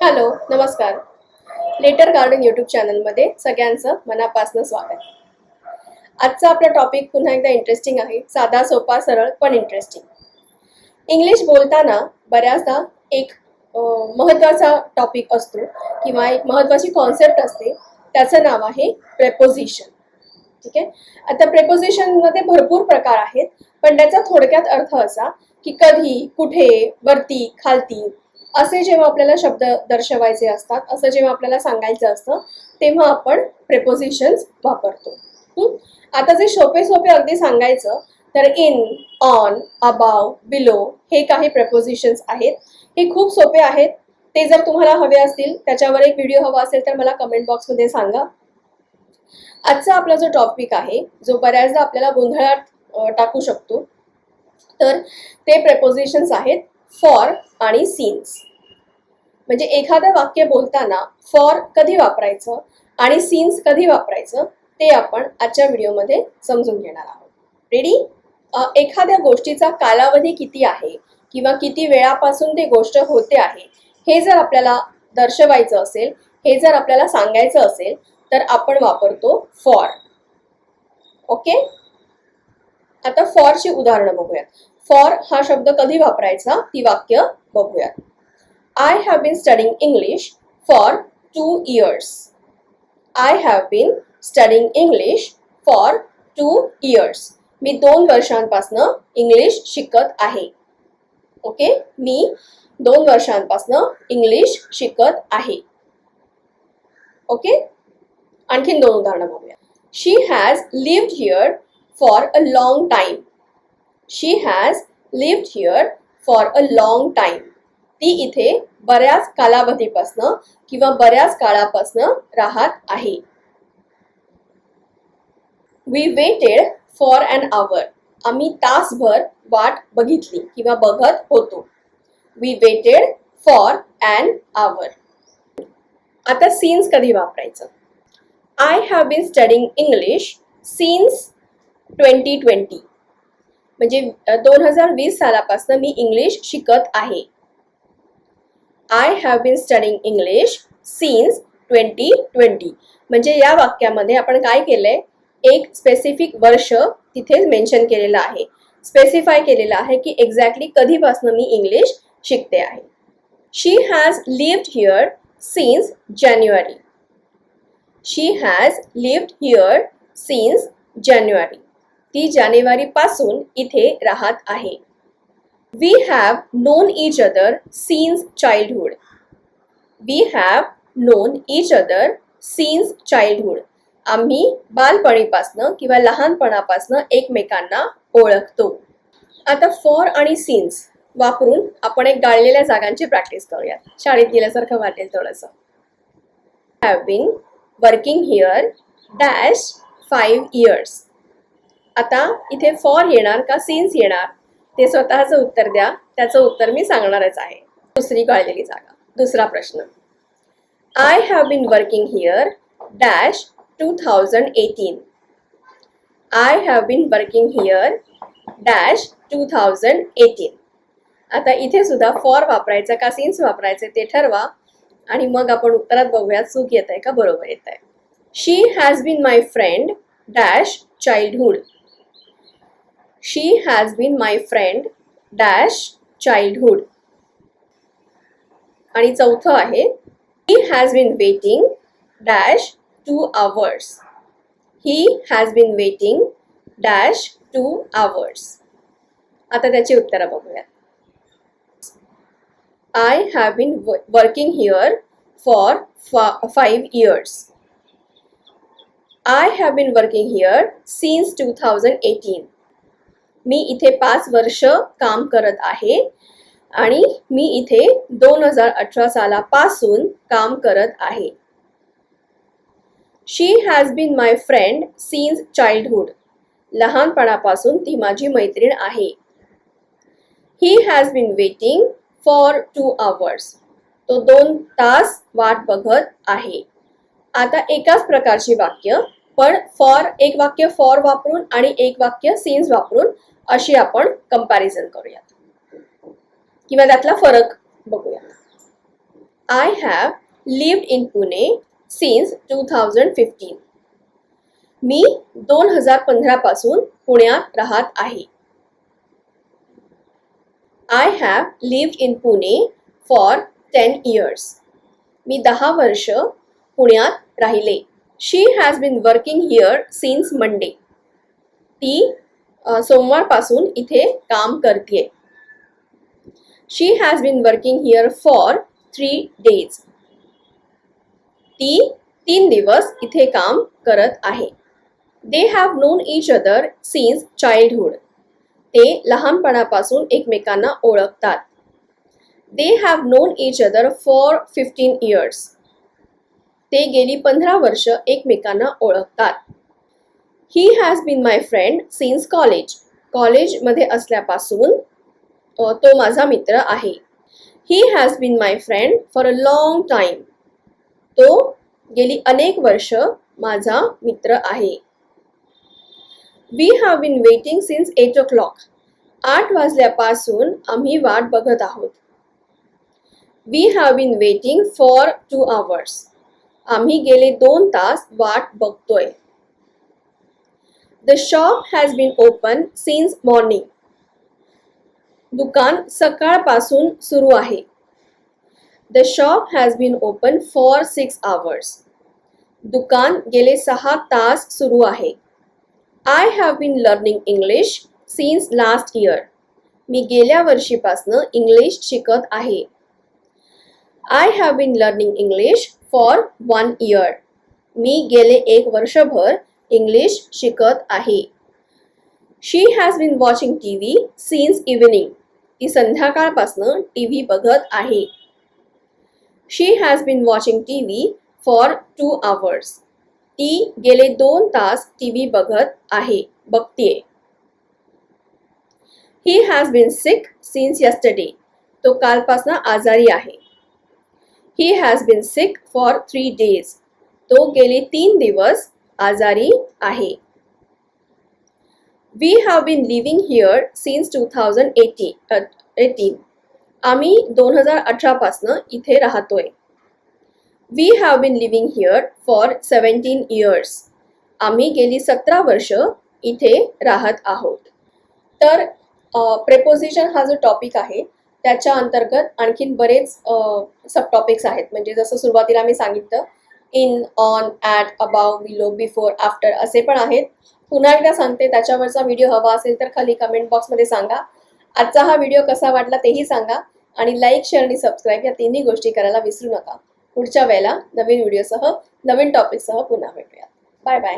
Hello नमस्कार. Letter garden YouTube चॅनलमध्ये सगळ्यांचं मनापासून स्वागत. आजचा आपला टॉपिक पुन्हा एकदा इंटरेस्टिंग आहे. साधा सोपा सरळ पण इंटरेस्टिंग इंग्लिश बोलताना बऱ्याचदा एक महत्त्वाचा टॉपिक असतो किंवा एक महत्त्वाची कॉन्सेप्ट असते. त्याचं नाव आहे प्रेपोजिशन ठीक आहे? आता प्रेपोजिशनमध्ये भरपूर प्रकार आहेत पण त्याचा थोडक्यात अर्थ असा की कधी कुठे वरती खालती असे जेव्हा आपल्याला शब्द दर्शवायचे असतात असं जेव्हा आपल्याला सांगायचं असतं तेव्हा आपण प्रेपोजिशन्स वापरतो. आता जे सोपे सोपे अगदी सांगायचं तर इन ऑन अबाव बिलो हे काही प्रपोजिशन्स आहेत. हे खूप सोपे आहेत. ते जर तुम्हाला हवे असतील त्याच्यावर एक व्हिडिओ हवा असेल तर मला कमेंट बॉक्समध्ये सांगा. आजचा आपला जो टॉपिक आहे जो बऱ्याचदा आपल्याला गोंधळात टाकू शकतो तर ते प्रपोजिशन्स आहेत. फॉर आणि सीन्स म्हणजे एखादं वाक्य बोलताना फॉर कधी वापरायचं आणि सीन्स कधी वापरायचं ते आपण आजच्या व्हिडिओमध्ये समजून घेणार आहोत. रेडी एखाद्या गोष्टीचा कालावधी किती आहे किंवा किती वेळापासून ती गोष्ट होते आहे हे जर आपल्याला दर्शवायचं असेल हे जर आपल्याला सांगायचं असेल तर आपण वापरतो फॉर ओके आता फॉरची उदाहरणं बघूयात. फॉर हा शब्द कधी वापरायचा? ती वाक्य बघूयात. I have been studying English for two years I have been studying English for two years मी दोन वर्षांपासनं इंग्लिश शिकत आहे. ओके मी दोन वर्षांपासनं इंग्लिश शिकत आहे. ओके आणखीन दोन उदाहरणं बघूया she has lived here for a long time she has lived here for a long time ती इथे बऱ्याच कालावधीपासनं किंवा बऱ्याच काळापासनं राहत आहे. We waited for an hour आम्ही तासभर वाट बघितली किंवा बघत होतो. We waited for an hour आता सीन्स कधी वापरायचं? I have been studying English since twenty twenty म्हणजे दोन हजार वीस सालापासून मी इंग्लिश शिकत आहे. I have been studying English since twenty twenty म्हणजे या वाक्यामध्ये आपण काय केलंय? एक स्पेसिफिक वर्ष तिथे मेन्शन केलेलं आहे. स्पेसिफाय केलेलं आहे की एक्झॅक्टली कधीपासून मी इंग्लिश शिकते आहे. She has lived here since January she has lived here since January ती जानेवारीपासून इथे राहत आहे. We have known each other since childhood we have known each other since childhood आम्ही बालपणीपासनं किंवा लहानपणापासनं एकमेकांना ओळखतो. आता फॉर आणि सीन्स वापरून आपण एक गाळलेल्या जागांची प्रॅक्टिस करूयात. शाळेत गेल्यासारखं वाटेल थोडंसं. Have been working here dash five years आता इथे फॉर येणार का सीन्स येणार ते स्वतःचं उत्तर द्या. त्याचं उत्तर मी सांगणारच आहे. दुसरी कळलेली जागा. दुसरा प्रश्न. I have been working here dash two thousand eighteen I have been working here dash two thousand eighteen आता इथे सुद्धा फॉर वापरायचं का सीन्स वापरायचे ते ठरवा. आणि मग आपण उत्तरात बघूया चूक येत आहे का बरोबर येत आहे she has been my friend dash childhood she has been my friend dash childhood आणि चौथं आहे he has been waiting dash two hours he has been waiting dash two hours आता त्याची उत्तरं बघूयात I have been working here for फा five years I have been working here since two thousand eighteen मी इथे पाच वर्ष काम करत आहे आणि मी इथे दोन हजार अठरा सालापासून काम करत आहे. She has been my friend since childhood लहानपणापासून ती माझी मैत्रीण आहे. He has been waiting for two hours तो दोन तास वाट बघत आहे. आता एकाच प्रकारची वाक्य पण फॉर एक वाक्य फॉर वापरून आणि एक वाक्य सीन्स वापरून अशी आपण कंपॅरिझन करूयात. किंवा त्यातला फरक बघूया I have lived in Pune since two thousand fifteen मी दोन हजार पंधरापासून पुण्यात राहत आहे. I have lived in Pune for ten years मी दहा वर्ष पुण्यात राहिले. She has been working here since Monday ती सोमवारपासून इथे काम करते she has been working here for three days ती तीन दिवस इथे काम करत आहे. They have known each other since childhood ते लहानपणापासून एकमेकांना ओळखतात. They have known each other for fifteen years ते गेली पंधरा वर्ष एकमेकांना ओळखतात. He has been my friend since college कॉलेजमध्ये असल्यापासून तो माझा मित्र आहे. He has been my friend for a long time तो गेली अनेक वर्ष माझा मित्र आहे. We have been waiting since eight o'clock आठ वाजल्यापासून आम्ही वाट बघत आहोत. We have been waiting for two hours आम्ही गेले दोन तास वाट बघतोय. The shop has been open since morning दुकान सकाळपासून सुरू आहे. The shop has been open for six hours दुकान गेले सहा तास सुरू आहे. I have been learning English since last year मी गेल्या वर्षीपासनं इंग्लिश शिकत आहे. I have been learning English for one year मी गेले एक वर्षभर इंग्लिश शिकत आहे. She has been watching T V since evening ती संध्याकाळपासनं टी व्ही बघत आहे. She has been watching T V for two hours ती गेले दोन तास टी व्ही बघत आहे बघतीये. He has been sick since yesterday तो कालपासनं आजारी आहे. He has been sick for three days तो गेले तीन दिवस आजारी आहे. We have been living here since two thousand eighty eighteen आम्ही दोन हजार अठरापासनं इथे राहतोय. We have been living here for seventeen years आम्ही गेली सतरा वर्ष इथे राहत आहोत. तर प्रेपोजिशन हा जो टॉपिक आहे त्याच्या अंतर्गत आणखीन बरेच सब टॉपिक्स आहेत. म्हणजे जसं सुरुवातीला मी सांगितलं in on at above below before after असे पण आहेत. पुन्हा एकदा सांगते त्याच्यावरचा व्हिडिओ हवा असेल तर खाली कमेंट बॉक्समध्ये सांगा. आजचा हा व्हिडिओ कसा वाटला तेही सांगा. आणि लाईक शेअर आणि सबस्क्राईब या तिन्ही गोष्टी करायला विसरू नका. पुढच्या वेळेला नवीन व्हिडिओसह नवीन टॉपिकसह पुन्हा भेटूया बाय बाय